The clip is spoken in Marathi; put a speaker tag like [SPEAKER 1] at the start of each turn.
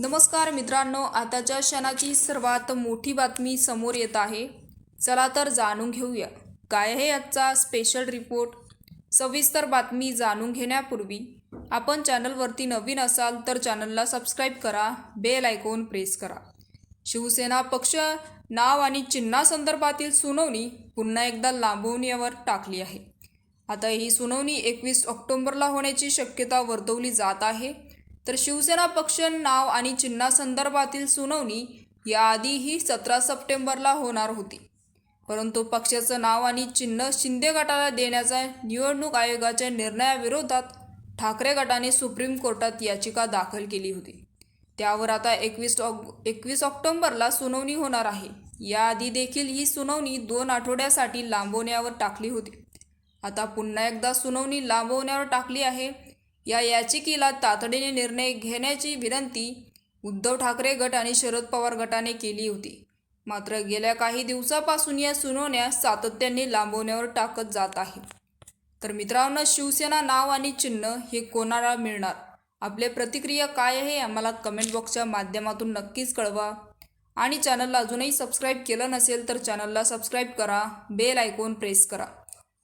[SPEAKER 1] नमस्कार मित्रांनो आताच्या क्षणाची सर्वात मोठी बातमी समोर येत आहे. चला तर जाणून घेऊया. काय आहे आजचा स्पेशल रिपोर्ट सविस्तर बातमी जाणून घेण्यापूर्वी आपण चॅनलवरती नवीन असाल तर चॅनलला सबस्क्राईब करा बेल आयकॉन प्रेस करा. शिवसेना पक्ष नाव आणि चिन्हासंदर्भातील सुनावणी पुन्हा एकदा लांबवण्यावर टाकली आहे. आता ही सुनावणी एकवीस ऑक्टोबरला होण्याची शक्यता वर्तवली जात आहे. तर शिवसेना पक्ष नाव आणि चिन्हासंदर्भातील सुनावणी याआधीही सतरा सप्टेंबरला होणार होती. परंतु पक्षाचं नाव आणि चिन्ह शिंदे गटाला देण्याचा निवडणूक आयोगाच्या निर्णयाविरोधात ठाकरे गटाने सुप्रीम कोर्टात याचिका दाखल केली होती. त्यावर आता एकवीस ऑग एकवीस ऑक्टोबरला सुनावणी होणार आहे. याआधी देखील ही सुनावणी दोन आठवड्यासाठी लांबवण्यावर टाकली होती. आता पुन्हा एकदा सुनावणी लांबवण्यावर टाकली आहे. या याचिकेला तातडीने निर्णय घेण्याची विनंती उद्धव ठाकरे गट आणि शरद पवार गटाने केली होती. मात्र गेल्या काही दिवसापासून या सुनावण्या सातत्याने लांबवण्यावर टाकत जात आहे तर मित्रांनो शिवसेना नाव आणि चिन्ह हे कोणाला मिळणार? आपले प्रतिक्रिया काय आहे आम्हाला कमेंट बॉक्सच्या माध्यमातून नक्कीच कळवा. आणि चॅनलला अजूनही सबस्क्राईब केलं नसेल तर चॅनलला सबस्क्राईब करा. बेल आयकॉन प्रेस करा.